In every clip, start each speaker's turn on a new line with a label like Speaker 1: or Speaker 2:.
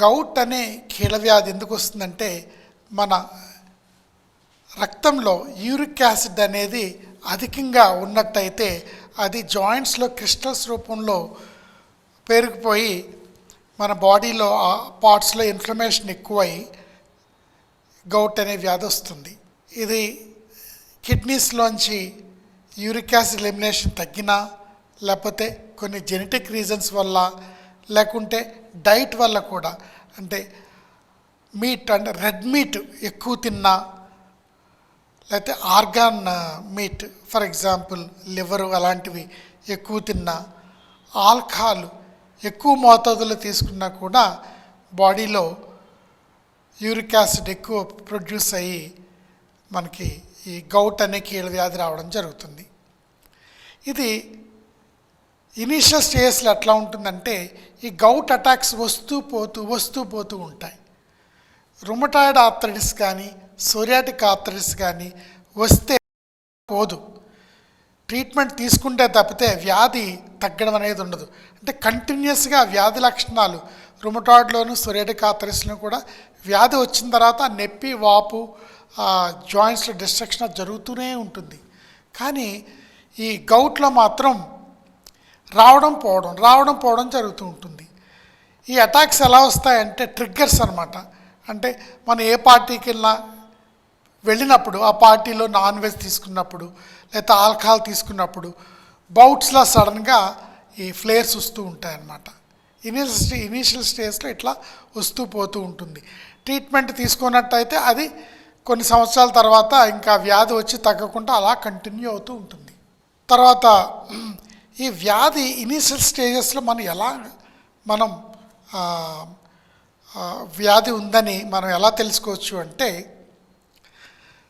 Speaker 1: Govt అనే కీళ్ళవ్యాధి ఎందుకు వస్తుందంటే మన రక్తంలో యూరిక్ యాసిడ్ అనేది అధికంగా ఉన్నట్టయితే అది జాయింట్స్లో క్రిస్టల్స్ రూపంలో పేరుకుపోయి మన బాడీలో ఆ పార్ట్స్లో ఇన్ఫ్లమేషన్ ఎక్కువై గౌట్ అనే వ్యాధి వస్తుంది. ఇది కిడ్నీస్లోంచి యూరిక్ యాసిడ్ ఎలిమినేషన్ తగ్గినా లేకపోతే కొన్ని జెనెటిక్ రీజన్స్ వల్ల లేకుంటే డైట్ వల్ల కూడా అంటే మీట్ అంటే రెడ్ మీట్ ఎక్కువ తిన్నా లేకపోతే organ meat for example liver అలాంటివి ఎక్కువ తిన్నా ఆల్కహాల్ ఎక్కువ మోతాదులో తీసుకున్నా కూడా బాడీలో యూరిక్ యాసిడ్ ఎక్కువ ప్రొడ్యూస్ అయ్యి మనకి ఈ గౌట్ అనే కీళ్ళ వ్యాధి రావడం జరుగుతుంది. ఇది ఇనీషియల్ స్టేజెస్లో ఎట్లా ఉంటుందంటే ఈ గౌట్ అటాక్స్ వస్తూ పోతూ వస్తూ పోతూ ఉంటాయి. రుమటాయిడ్ ఆర్థరైటిస్ కానీ సోరియాటిక్ ఆర్థరైటిస్ కానీ వస్తే పోదు. ట్రీట్మెంట్ తీసుకుంటే తప్పితే వ్యాధి తగ్గడం అనేది ఉండదు. అంటే కంటిన్యూస్గా వ్యాధి లక్షణాలు రుమటాయిడ్లోను సొరియాటిక్ ఆర్థరైటిస్లో కూడా వ్యాధి వచ్చిన తర్వాత నెప్పి నొప్పి వాపు జాయింట్స్లో డిస్ట్రక్షన్ జరుగుతూనే ఉంటుంది. కానీ ఈ గౌట్లో మాత్రం రావడం పోవడం రావడం పోవడం జరుగుతూ ఉంటుంది. ఈ అటాక్స్ ఎలా వస్తాయంటే ట్రిగ్గర్స్ అనమాట అంటే మనం ఏ పార్టీకి వెళ్ళినా వెళ్ళినప్పుడు ఆ పార్టీలో నాన్ వెజ్ తీసుకున్నప్పుడు లేకపోతే ఆల్కహాల్ తీసుకున్నప్పుడు బౌట్స్లో సడన్గా ఈ ఫ్లేర్స్ వస్తూ ఉంటాయన్నమాట. ఇనిషియల్ ఇనీషియల్ స్టేజ్లో ఇట్లా వస్తూ పోతూ ఉంటుంది. ట్రీట్మెంట్ తీసుకున్నట్టయితే అది కొన్ని సంవత్సరాల తర్వాత ఇంకా వ్యాధి వచ్చి తగ్గకుండా అలా కంటిన్యూ అవుతూ ఉంటుంది. తర్వాత ఈ వ్యాధి ఇనీషియల్ స్టేజెస్లో మనం ఎలా మనం వ్యాధి ఉందని మనం ఎలా తెలుసుకోవచ్చు అంటే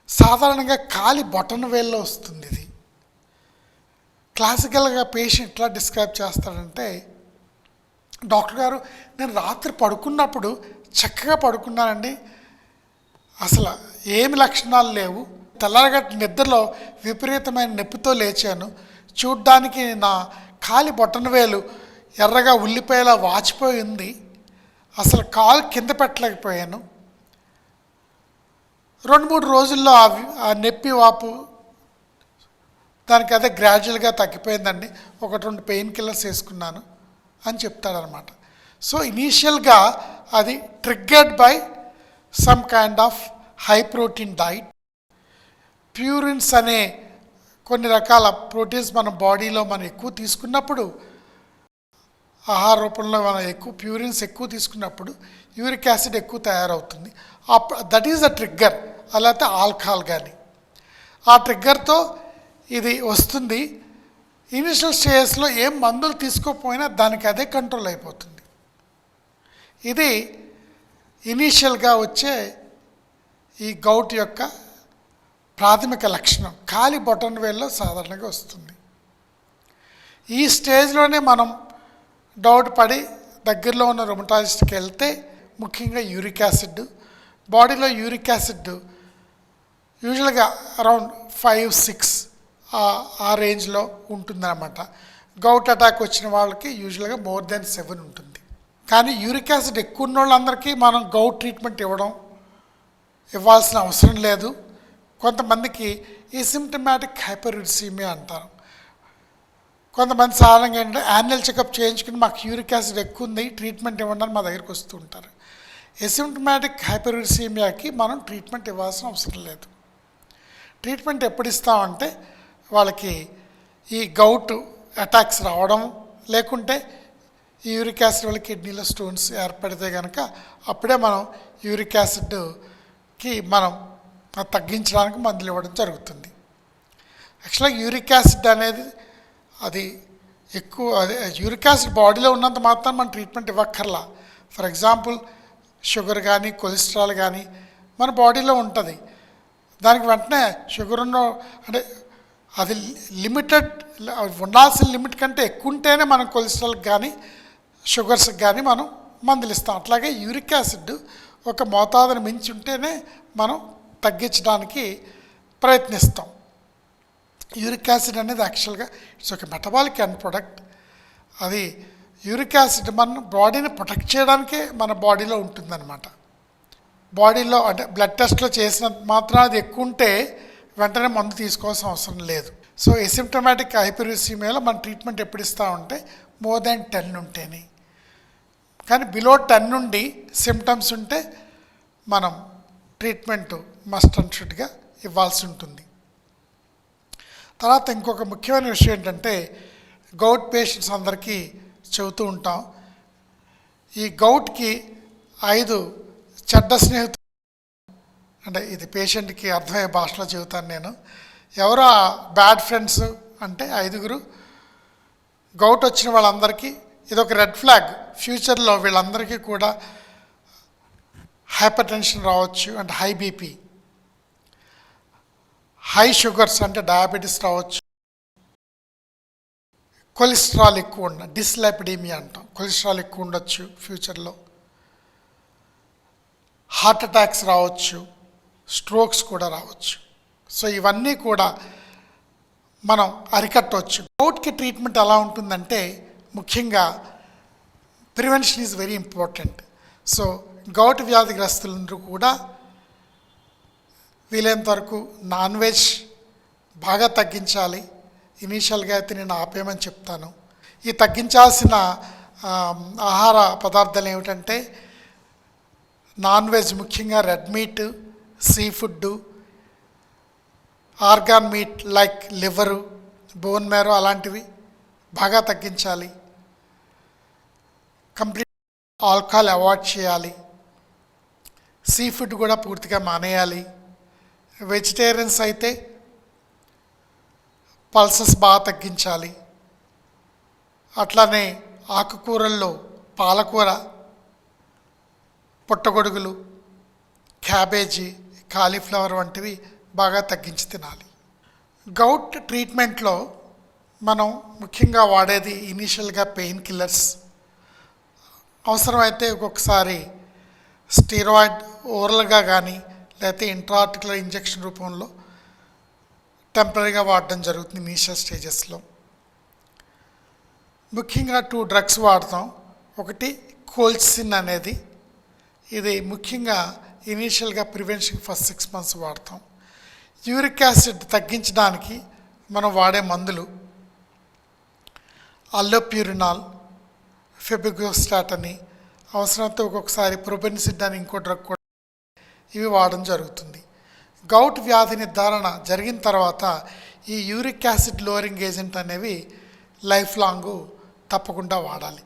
Speaker 1: సాధారణంగా కాలి బొటన వేల్లో వస్తుంది ఇది. క్లాసికల్గా పేషెంట్ ఎలా డిస్క్రైబ్ చేస్తాడంటే డాక్టర్ గారు నేను రాత్రి పడుకున్నప్పుడు చక్కగా పడుకున్నానండి. అసలు ఏమి లక్షణాలు లేవు. తెల్లరగట్టు నిద్రలో విపరీతమైన నొప్పితో లేచాను. చూడ్డానికి నా కాలి బొట్టనవేలు ఎర్రగా ఉల్లిపాయలా వాచిపోయింది అసలు కాలు కింద పెట్టలేకపోయాను. రెండు మూడు రోజుల్లో ఆ ఆ నొప్పి వాపు దానికి అదే గ్రాడ్యువల్గా తగ్గిపోయిందండి. ఒకటి రెండు పెయిన్ కిల్లర్స్ వేసుకున్నాను అని చెప్తాడనమాట సో ఇనీషియల్గా అది triggered by some kind of high protein diet. Purines అనే కొన్ని రకాల ప్రోటీన్స్ మన బాడీలో మనం ఎక్కువ తీసుకున్నప్పుడు ఆహార రూపంలో మనం ఎక్కువ ప్యూరిన్స్ ఎక్కువ తీసుకున్నప్పుడు యూరిక్ యాసిడ్ ఎక్కువ తయారవుతుంది. దట్ ఈజ్ ద ట్రిగ్గర్ అలాగే ఆల్కహాల్ కానీ ఆ ట్రిగ్గర్తో ఇది వస్తుంది. ఇనిషియల్ స్టేజెస్లో ఏం మందులు తీసుకోకపోయినా దానికి అదే కంట్రోల్ అయిపోతుంది. ఇది ఇనీషియల్గా వచ్చే ఈ గౌట్ యొక్క ప్రాథమిక లక్షణం. కాలి బొటన్ వేల్లో సాధారణంగా వస్తుంది. ఈ స్టేజ్లోనే మనం డౌట్ పడి దగ్గరలో ఉన్న రొమటాలజిస్ట్కి వెళ్తే ముఖ్యంగా యూరిక్ యాసిడ్. బాడీలో యూరిక్ యాసిడ్ యూజువల్గా అరౌండ్ ఫైవ్ సిక్స్ ఆ రేంజ్లో ఉంటుందన్నమాట. గౌట్ అటాక్ వచ్చిన వాళ్ళకి యూజువల్గా మోర్ దెన్ సెవెన్ ఉంటుంది. కానీ యూరిక్ యాసిడ్ ఎక్కువ ఉన్న వాళ్ళందరికీ మనం గౌట్ ట్రీట్మెంట్ ఇవ్వడం ఇవ్వాల్సిన అవసరం లేదు. కొంతమందికి ఈ సిమ్టమాటిక్ హైపర్యూరిసీమియా అంటారు. కొంతమంది సాధారణంగా ఏంటంటే యాన్యువల్ చెకప్ చేయించుకుని మాకు యూరిక్ యాసిడ్ ఎక్కువ ఉంది ట్రీట్మెంట్ ఇవ్వండి మా దగ్గరికి వస్తూ ఉంటారు. ఎసిమ్టమాటిక్ హైపర్యూరిసీమియాకి మనం ట్రీట్మెంట్ ఇవ్వాల్సిన అవసరం లేదు. ట్రీట్మెంట్ ఎప్పుడు ఇస్తామంటే వాళ్ళకి ఈ గౌట్ అటాక్స్ రావడం లేకుంటే యూరిక్ యాసిడ్ వల్ల కిడ్నీలో స్టోన్స్ ఏర్పడితే కనుక అప్పుడే మనం యూరిక్ యాసిడ్కి మనం తగ్గించడానికి మందులు ఇవ్వడం జరుగుతుంది. యాక్చువల్గా యూరిక్ యాసిడ్ అనేది అది ఎక్కువ అదే యూరిక్ యాసిడ్ బాడీలో ఉన్నంత మాత్రం మనం ట్రీట్మెంట్ ఇవ్వక్కర్లా. ఫర్ ఎగ్జాంపుల్ షుగర్ కానీ కొలెస్ట్రాల్ కానీ మన బాడీలో ఉంటుంది. దానికి వెంటనే షుగర్ ఉన్న అంటే అది లిమిటెడ్ ఉండాల్సిన లిమిట్ కంటే ఎక్కువ ఉంటేనే మనం కొలెస్ట్రాల్ కానీ షుగర్స్కి కానీ మనం మందులు ఇస్తాం. అట్లాగే యూరిక్ యాసిడ్ ఒక మోతాదుని మించి ఉంటేనే మనం తగ్గించడానికి ప్రయత్నిస్తాం. యూరిక్ యాసిడ్ అనేది యాక్చువల్గా ఇట్స్ ఒక మెటబాలిక్ ఎండ్ ప్రొడక్ట్. అది యూరిక్ యాసిడ్ మన బాడీని ప్రొటెక్ట్ చేయడానికే మన బాడీలో ఉంటుందన్నమాట. బాడీలో అంటే బ్లడ్ టెస్ట్లో చేసినంత మాత్రం అది ఎక్కువ ఉంటే వెంటనే మందు తీసుకోవాల్సిన అవసరం లేదు. సో ఎసిమ్టమాటిక్ హైపర్యూసీమియాలో మన ట్రీట్మెంట్ ఎప్పుడు ఇస్తా ఉంటే మోర్ దాన్ టెన్ ఉంటేనే. కానీ బిలో టెన్ నుండి సిమ్టమ్స్ ఉంటే మనం ట్రీట్మెంట్ మస్ట్ అండ్ షుడ్గా ఇవ్వాల్సి ఉంటుంది. తర్వాత ఇంకొక ముఖ్యమైన విషయం ఏంటంటే గౌట్ పేషెంట్స్ అందరికీ చెబుతూ ఉంటాం. ఈ గౌట్కి ఐదు చెడ్డ స్నేహితులు అంటే ఇది పేషెంట్కి అర్థమయ్యే భాషలో చెబుతాను నేను. ఎవరో బ్యాడ్ ఫ్రెండ్స్ అంటే ఐదుగురు గౌట్ వచ్చిన వాళ్ళందరికీ ఇది ఒక రెడ్ ఫ్లాగ్. ఫ్యూచర్లో వీళ్ళందరికీ కూడా హైపర్ టెన్షన్ రావచ్చు అంటే హై బీపీ. హై షుగర్స్ అంటే డయాబెటీస్ రావచ్చు. కొలెస్ట్రాల్ ఎక్కువ ఉన్న డిస్లైపిడీమియా అంటాం. కొలెస్ట్రాల్ ఎక్కువ ఉండొచ్చు ఫ్యూచర్లో హార్ట్ అటాక్స్ రావచ్చు స్ట్రోక్స్ కూడా రావచ్చు. సో ఇవన్నీ కూడా మనం అరికట్టవచ్చు గౌట్కి ట్రీట్మెంట్ ఎలా ఉంటుందంటే ముఖ్యంగా prevention is very important so gout వ్యాధిగ్రస్తులందరూ కూడా వీలైనంత వరకు నాన్ వెజ్ బాగా తగ్గించాలి. ఇనీషియల్గా అయితే నేను ఆపేయమని చెప్తాను. ఈ తగ్గించాల్సిన ఆహార పదార్థాలు ఏమిటంటే నాన్ వెజ్ ముఖ్యంగా red meat sea food organ meat like liver bone marrow అలాంటివి బాగా తగ్గించాలి. కంప్లీట్ ఆల్కహాల్ అవాయిడ్ చేయాలి. సీ ఫుడ్ కూడా పూర్తిగా మానేయాలి. వెజిటేరియన్స్ అయితే పల్సెస్ బాగా తగ్గించాలి. అట్లానే ఆకుకూరల్లో పాలకూర పుట్టగొడుగులు క్యాబేజీ కాలీఫ్లవర్ వంటివి బాగా తగ్గించి తినాలి. గౌట్ ట్రీట్మెంట్లో మనం ముఖ్యంగా వాడేది ఇనీషియల్గా పెయిన్ కిల్లర్స్. అవసరమైతే ఒక్కొక్కసారి స్టీరాయిడ్ ఓరల్గా కానీ లేకపోతే ఇంట్రాటికులర్ ఇంజెక్షన్ రూపంలో టెంపరీగా వాడడం జరుగుతుంది ఇనీషియల్ స్టేజెస్లో ముఖ్యంగా టూ డ్రగ్స్ వాడతాం. ఒకటి కోల్చిసిన్ అనేది. ఇది ముఖ్యంగా ఇనీషియల్గా ప్రివెన్షన్ ఫస్ట్ సిక్స్ మంత్స్ వాడతాం. యూరిక్ యాసిడ్ తగ్గించడానికి మనం వాడే మందులు అల్లోప్యూరినాల్ ఫెబిగోస్టాట్ అని. అవసరమైతే ఒక్కొక్కసారి ప్రొబెన్సిడ్ అని ఇంకో డ్రగ్ కూడా ఇవి వాడడం జరుగుతుంది. గౌట్ వ్యాధి నిర్ధారణ జరిగిన తర్వాత ఈ యూరిక్ యాసిడ్ లోరింగ్ ఏజెంట్ అనేవి లైఫ్ లాంగ్ తప్పకుండా వాడాలి.